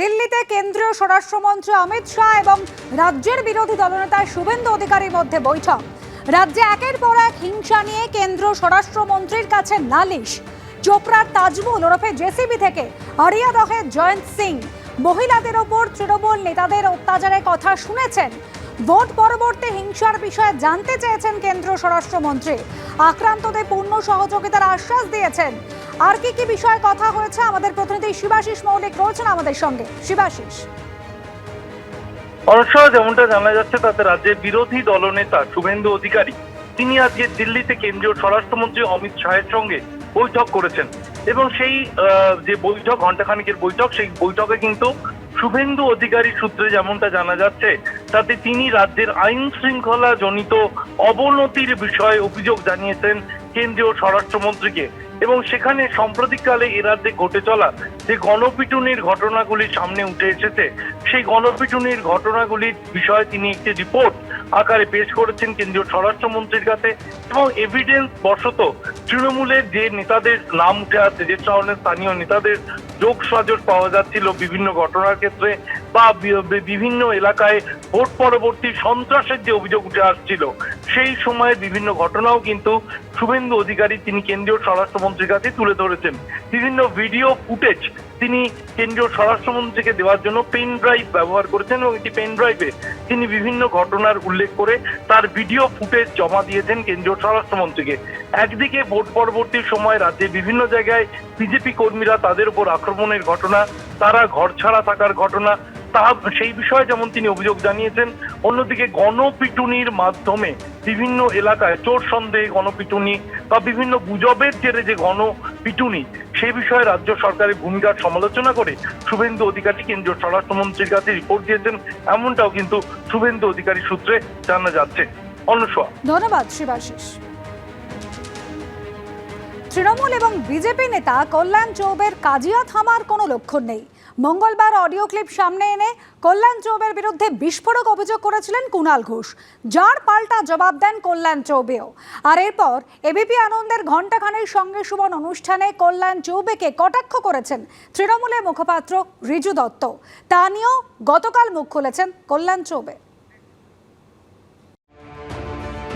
দিল্লিতে কেন্দ্রীয় স্বরাষ্ট্রমন্ত্রী অমিত শাহ এবং রাজ্যের বিরোধী দলনেতা শুভেন্দু অধিকারীর মধ্যে বৈঠক। রাজ্যে একের পর এক হিংসা নিয়ে কেন্দ্র স্বরাষ্ট্রমন্ত্রীর কাছে নালিশ। চোপড়ার তাজমুল ওরফে জেসিবি থেকে হরিয়াদহে জয়ন্ত সিং। মহিলাদের ওপর তৃণমূল নেতাদের অত্যাচারের কথা শুনেছেন। ভোট পরবর্তী হিংসার বিষয়ে জানতে চেয়েছেন কেন্দ্রীয় স্বরাষ্ট্রমন্ত্রী আক্রান্তদের পূর্ণ সহযোগিতার আশ্বাস দিয়েছেন। আর কি কি বিষয়ে কথা হয়েছে? আমাদের প্রতিনিধি শিবাশিস মৌলিক রয়েছেন আমাদের সঙ্গে। শিবাশিস। অনসহ যেমনটা জানা যাচ্ছে, তাতে রাজ্যের বিরোধী দলনেতা শুভেন্দু অধিকারী, তিনি আজকে দিল্লিতে কেন্দ্রীয় স্বরাষ্ট্রমন্ত্রী অমিত শাহের সঙ্গে বৈঠক করেছেন। এবং সেই যে বৈঠক, ঘণ্টাখানিকের বৈঠক, সেই বৈঠকে কিন্তু শুভেন্দু অধিকারী সূত্রে যেমনটা জানা যাচ্ছে, তাতে তিনি রাজ্যের আইন শৃঙ্খলা জনিত অবনতির বিষয়ে অভিযোগ জানিয়েছেন কেন্দ্রীয় স্বরাষ্ট্রমন্ত্রীকে। এবং সেখানে সাম্প্রতিককালে এ রাজ্যে ঘটে চলা যে গণপিটুনির ঘটনাগুলি সামনে উঠে এসেছে, সেই গণপিটুনির ঘটনাগুলির বিষয়ে তিনি একটি রিপোর্ট আকারে পেশ করেছেন কেন্দ্রীয় স্বরাষ্ট্রমন্ত্রীর কাছে এবং এভিডেন্স বশত তৃণমূলের যে নেতাদের নাম উঠে আসছে, যে ধরনের স্থানীয় নেতাদের যোগ সাজর পাওয়া যাচ্ছিল বিভিন্ন ঘটনার ক্ষেত্রে বা বিভিন্ন এলাকায় ভোট পরবর্তী সন্ত্রাসের যে অভিযোগ উঠে আসছিল, সেই সময়ে বিভিন্ন ঘটনাও কিন্তু শুভেন্দু অধিকারী, তিনি কেন্দ্রীয় স্বরাষ্ট্রমন্ত্রীর কাছে তুলে ধরেছেন। বিভিন্ন ভিডিও ফুটেজ তিনি কেন্দ্রীয় স্বরাষ্ট্রমন্ত্রীকে দেওয়ার জন্য পেন ড্রাইভ ব্যবহার করেছেন এবং একটি পেন ড্রাইভে তিনি বিভিন্ন ঘটনার উল্লেখ করে তার ভিডিও ফুটেজ জমা দিয়েছেন কেন্দ্রীয় স্বরাষ্ট্রমন্ত্রীকে। একদিকে ভোট পরবর্তী সময় রাজ্যে বিভিন্ন জায়গায় বিজেপি কর্মীরা তাদের উপর আক্রমণের ঘটনা, তারা ঘর ছাড়া থাকার ঘটনা, তা সেই বিষয়ে যেমন তিনি অভিযোগ জানিয়েছেন, অন্যদিকে গণপিটুনির মাধ্যমে বিভিন্ন এলাকায় চোর সন্দেহে গণপিটুনি বা বিভিন্ন গুজবের জেরে যে গণপিটুনি সেই বিষয়ে রাজ্য সরকারের ভূমিকার সমালোচনা করে শুভেন্দু অধিকারী কেন্দ্রীয় স্বরাষ্ট্রমন্ত্রীর কাছে রিপোর্ট দিয়েছেন। এমনটাও কিন্তু শুভেন্দু অধিকারী সূত্রে জানা যাচ্ছে। অনুসোয়া। ধন্যবাদ, শিবাশিস। তৃণমূল এবং বিজেপি নেতা কল্যাণ চৌবের কাজিয়া থামার কোনো লক্ষণ নেই। মঙ্গলবার অডিও ক্লিপ সামনে এনে কল্যাণ চৌবের বিরুদ্ধে বিস্ফোরক অভিযোগ করেছিলেন কুণাল ঘোষ। যার পাল্টা জবাব দেন কল্যাণ চৌবেও। আর এরপর এবিপি আনন্দের ঘণ্টাখানের সঙ্গে সুমন অনুষ্ঠানে কল্যাণ চৌবেকে কটাক্ষ করেছেন তৃণমূলের মুখপাত্র রিজু দত্ত। তা নিয়েও গতকাল মুখ খুলেছেন কল্যাণ চৌবে।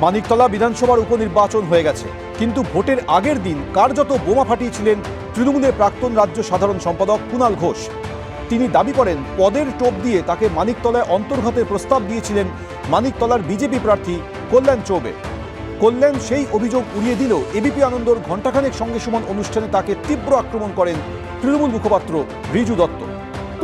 মানিকতলা বিধানসভার উপনির্বাচন হয়ে গেছে। কিন্তু ভোটের আগের দিন কার্যত বোমা ফাটিয়েছিলেন তৃণমূলের প্রাক্তন রাজ্য সাধারণ সম্পাদক কুণাল ঘোষ। তিনি দাবি করেন, পদের টোপ দিয়ে তাকে মানিকতলায় অন্তর্ঘাতের প্রস্তাব দিয়েছিলেন মানিকতলার বিজেপি প্রার্থী কল্যাণ চৌবে। কল্যাণ সেই অভিযোগ উড়িয়ে দিল, এবিপি আনন্দর ঘণ্টাখানেক সঙ্গে সমান অনুষ্ঠানে তাকে তীব্র আক্রমণ করেন তৃণমূল মুখপাত্র রিজু দত্ত।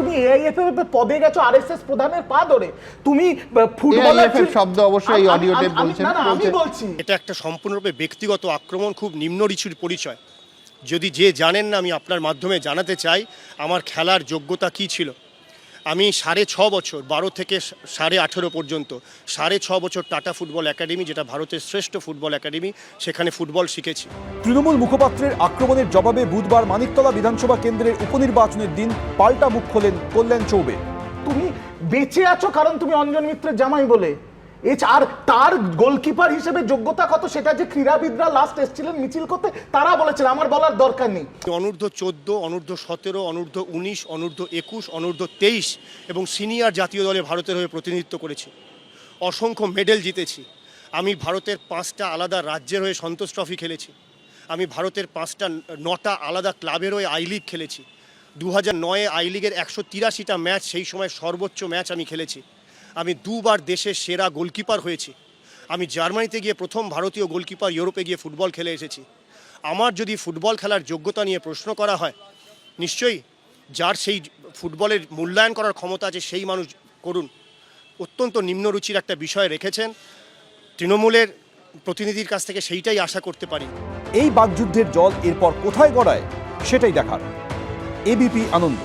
তুমি এআইএফ এর পদে গেছো আরএসএস প্রধানের পা ধরে। তুমি ফুটবলের শব্দ অবশ্যই tape আমি- বলছেন, আমি বলছি এটা একটা সম্পূর্ণরূপে ব্যক্তিগত আক্রমণ খুব নিম্ন রিচুর পরিচয়। যদি যে জানেন না আমি আপনার মাধ্যমে জানাতে চাই আমার খেলার যোগ্যতা কি ছিল? আমি সাড়ে ছ বছর বারো থেকে সাড়ে আঠেরো পর্যন্ত সাড়ে ছ বছর টাটা ফুটবল একাডেমি যেটা ভারতের শ্রেষ্ঠ ফুটবল একাডেমি সেখানে ফুটবল শিখেছি। তৃণমূল মুখপাত্রের আক্রমণের জবাবে বুধবার মানিকতলা বিধানসভা কেন্দ্রের উপনির্বাচনের দিন পাল্টা মুখ খোলেন কল্যাণ চৌবে। তুমি বেঁচে আছো কারণ তুমি অঞ্জন মিত্রের জামাই বলে। আর তার গোলকিপার হিসেবে যোগ্যতা কত? সেটা যে ক্রীড়াবিদরা লাস্ট এসেছিলেন মিছিল করতে, তারা বলেছেন, আমার বলার দরকার নেই। অনূর্ধ্ব চোদ্দ, অনূর্ধ্ব সতেরো, অনূর্ধ্ব উনিশ, অনূর্ধ্ব একুশ, অনূর্ধ্ব তেইশ এবং সিনিয়র জাতীয় দলে ভারতের হয়ে প্রতিনিধিত্ব করেছি। অসংখ্য মেডেল জিতেছি। আমি ভারতের পাঁচটা আলাদা রাজ্যের হয়ে সন্তোষ ট্রফি খেলেছি। আমি ভারতের পাঁচটা নটা আলাদা ক্লাবের হয়ে আই লিগ খেলেছি। দু হাজার নয়ে আই লিগের একশো তিরাশিটা ম্যাচ সেই সময় সর্বোচ্চ ম্যাচ আমি খেলেছি। আমি দুবার দেশের সেরা গোলকিপার হয়েছি। আমি জার্মানিতে গিয়ে প্রথম ভারতীয় গোলকিপার ইউরোপে গিয়ে ফুটবল খেলে এসেছি। আমার যদি ফুটবল খেলার যোগ্যতা নিয়ে প্রশ্ন করা হয়, নিশ্চয়ই যার সেই ফুটবলের মূল্যায়ন করার ক্ষমতা আছে সেই মানুষ করুন। অত্যন্ত নিম্নরুচির একটা বিষয় রেখেছেন। তৃণমূলের প্রতিনিধির কাছ থেকে সেইটাই আশা করতে পারি। এই বাকযুদ্ধের জল এরপর কোথায় গড়ায়, সেটাই দেখার। এবিপি আনন্দ।